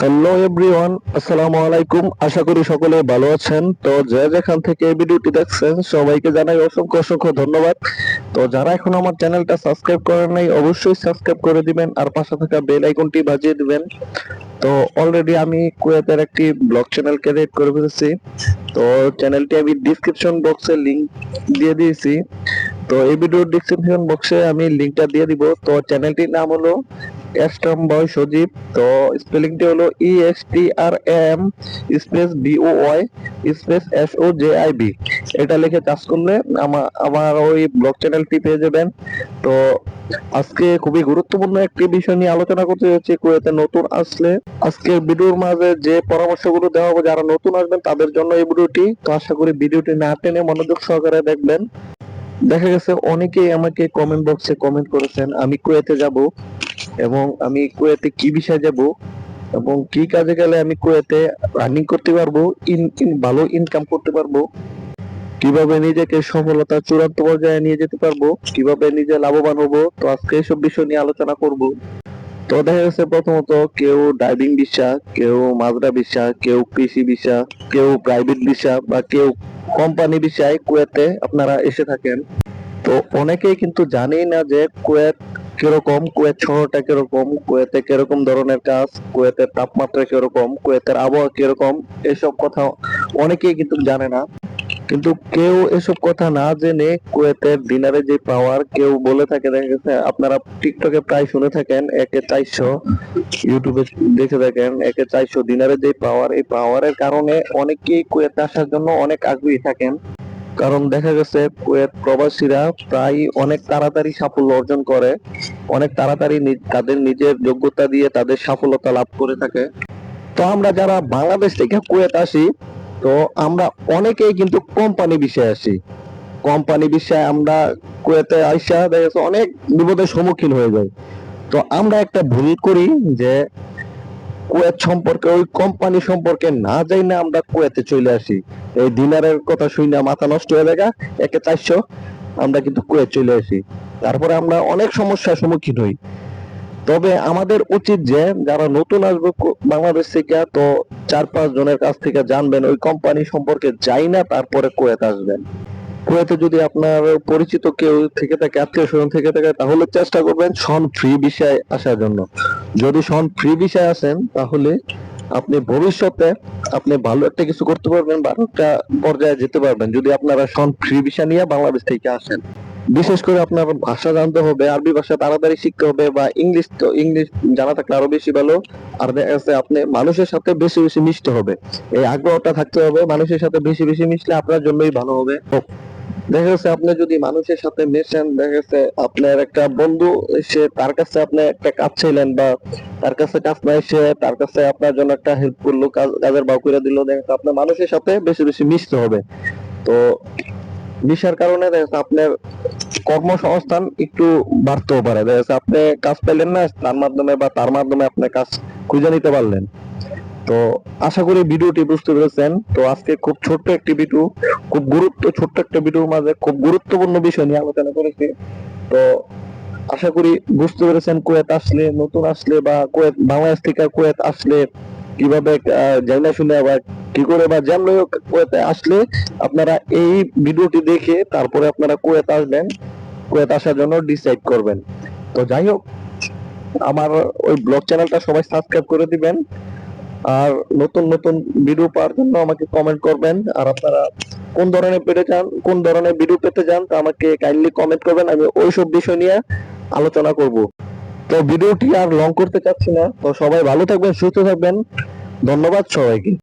Hello everyone আসসালামু আলাইকুম আশা করি সকলে ভালো আছেন। তো যে যেখান থেকে ভিডিওটি দেখছেন, সবাইকে জানাই অসংখ্য অসংখ্য ধন্যবাদ। তো যারা এখন আমার চ্যানেলটা সাবস্ক্রাইব করেন নাই, অবশ্যই সাবস্ক্রাইব করে দিবেন আর পাশে থাকা বেল আইকনটি বাজিয়ে দিবেন। তো অলরেডি আমি কুয়েতের একটি ব্লগ চ্যানেল ক্রিয়েট করে ফেলেছি। তো চ্যানেলটি আমি ডিসক্রিপশন বক্সে লিংক দিয়ে দিয়েছি। তো এই ভিডিওর ডিসক্রিপশন বক্সে আমি লিংকটা দিয়ে দিব। তো চ্যানেলটির নাম হলো এস্টাম বয় সজীব। তো স্পেলিংটি হলো E S T R M space B O Y space S O J I B এটা লিখে চাষ করলে আমার আমার ওই ব্লগ চ্যানেলটি পেয়ে যাবেন। তো আজকে খুবই গুরুত্বপূর্ণ একটি বিষয় নিয়ে আলোচনা করতে যাচ্ছি, কুয়েতে নতুন আসলে। আজকের ভিডিওর মাঝে যে পরামর্শগুলো দেওয়া হবে, যারা নতুন আসবেন, তাদের জন্য এই ভিডিওটি। তো আশা করি ভিডিওটি না টেনে মনোযোগ সহকারে দেখবেন। দেখা গেছে, অনেকেই আমাকে কমেন্ট বক্সে কমেন্ট করেছেন, আমি কুয়েতে যাব। এবং আমি কুয়েতে কি বিষয়ে যাব এবং কি কাজে গেলে আমি কুয়েতে রানিং করতে পারব, ইন ভালো ইনকাম করতে পারব, কীভাবে নিজেকে সফলতা চূড়ান্ত পর্যায়ে নিয়ে যেতে পারব, কীভাবে নিজে লাভবান হব, তো আজকে এইসব বিষয় নিয়ে আলোচনা করব। তো দেখা গেছে প্রথমত কেউ ড্রাইভিং ভিসা কেউ মাজরা ভিসা কেউ কৃষি ভিসা কেউ প্রাইভেট ভিসা বা কেউ কোম্পানি ভিসায় কুয়েতে আপনারা এসে থাকেন। তো অনেকেই কিন্তু জানেই না যে কুয়েত কীরকম, কুয়েত শহরটা কীরকম, কুয়েতে কীরকম ধরনের কাজ, কুয়েতের তাপমাত্রা কীরকম, কুয়েতের আবহাওয়া কীরকম, এসব কথা অনেকেই কিন্তু জানে না। কিন্তু কেউ এসব কথা না জেনে কুয়েতের দিনারে যে পাওয়ার কেউ বলে থাকে, দেখা গেছে আপনারা টিকটকে প্রায় শুনে থাকেন, একে চারশো ইউটিউবে দেখে থাকেন, একে চারশো দিনারে যে পাওয়ার, এই পাওয়ারের কারণে অনেকেই কুয়েতে আসার জন্য অনেক আগ্রহী থাকেন। কারণ দেখা গেছে, কুয়েত প্রবাসীরা প্রায় অনেক তাড়াতাড়ি সাফল্য অর্জন করে, অনেক তাড়াতাড়ি তাদের নিজের যোগ্যতা দিয়ে তাদের সফলতা লাভ করে থাকে। তো আমরা যারা বাংলাদেশ থেকে কুয়েত আসি, তো আমরা অনেকেই কিন্তু কোম্পানি বিষয়ে আসি। কোম্পানি বিষয়ে আমরা কুয়েতে আইসা দেখা অনেক বিপদের সম্মুখীন হয়ে যাই। তো আমরা একটা ভুল করি যে কুয়েত সম্পর্কে, ওই কোম্পানি সম্পর্কে না যাই না আমরা কুয়েতে চলে আসি। এই দিনারের কথা শুনে মাথা নষ্ট হয়ে দেখা একে চারশো, আমরা কিন্তু কুয়েত চলে আসি। তারপরে আমরা অনেক সমস্যার সম্মুখীন হই। তবে আমাদের উচিত যে, যারা নতুন আসবে বাংলাদেশ থেকে, তো চার পাঁচ জনের কাছ থেকে জানবেন, ওই কোম্পানি সম্পর্কে যাই না, তারপরে কুয়েত আসবেন। কুয়েতে যদি আপনার পরিচিত কেউ থেকে থাকে, আত্মীয় স্বজন থেকে থাকে, তাহলে চেষ্টা করবেন সন ফ্রি বিষয়ে আসার জন্য। যদি সন ফ্রি বিষয়ে আসেন তাহলে আপনি ভবিষ্যতে আপনি ভালো একটা কিছু করতে পারবেন বা একটা পর্যায়ে যেতে পারবেন। যদি আপনারা সন ফ্রি বিষয় নিয়ে বাংলাদেশ থেকে আসেন। বিশেষ করে আপনার ভাষা জানতে হবে, আরবি ভাষা তাড়াতাড়ি শিখতে হবে বা ইংলিশ তো ইংলিশ জানা থাকলে আরও বেশি ভালো। আর দেখা যাচ্ছে আপনি মানুষের সাথে বেশি বেশি মিশতে হবে। এই আগ্রহটা থাকতে হবে, মানুষের সাথে বেশি বেশি মিশলে আপনার জন্যই ভালো হবে। দেখা যাচ্ছে আপনি যদি মানুষের সাথে মেশেন, দেখা যাচ্ছে আপনার একটা বন্ধু, সে তার কাছে আপনি একটা কাজ চাইলেন বা তার কাছে কাজ না এসে তার কাছে আপনার জন্য একটা হেল্প করল কাজের বাউ করে দিল, দেখা যাচ্ছে আপনার মানুষের সাথে বেশি বেশি মিশতে হবে। তো মিশার কারণে দেখা যাচ্ছে আপনার কর্মসংস্থান একটু বাড়তেও পারে। দেখা যাচ্ছে আপনি কাজ পেলেন না, তার মাধ্যমে বা তার মাধ্যমে আপনি কাজ খুঁজে নিতে পারলেন। তো আশা করি ভিডিওটি বুঝতে পেরেছেন। তো আজকে খুব ছোট্ট একটি ভিডিও, খুব গুরুত্ব, ছোট্ট একটা ভিডিওর মাঝে খুব গুরুত্বপূর্ণ বিষয় নিয়ে আলোচনা করেছি। তো আশা করি বুঝতে পেরেছেন কুয়েত আসলে নতুন আসলে বা কুয়েত, বাংলাদেশ থেকে কুয়েত আসলে কীভাবে জানা শুনে বা কি করে বা জানলে কুয়েতে আসলে আপনারা এই ভিডিওটি দেখে তারপরে আপনারা কুয়েত আসবেন, কুয়েত আসার জন্য ডিসাইড করবেন। তো যাই হোক, আমার ওই ব্লগ চ্যানেলটা সবাই সাবস্ক্রাইব করে দিবেন। আর নতুন নতুন ভিডিও পাওয়ার জন্য আমাকে কমেন্ট করবেন। আর আপনারা কোন ধরনের পেতে চান, কোন ধরনের ভিডিও পেতে চান, তা আমাকে কাইন্ডলি কমেন্ট করবেন। আমি ওইসব বিষয় নিয়ে আলোচনা করব। তো ভিডিওটি আর লং করতে চাচ্ছি না। তো সবাই ভালো থাকবেন, সুস্থ থাকবেন। ধন্যবাদ সবাইকে।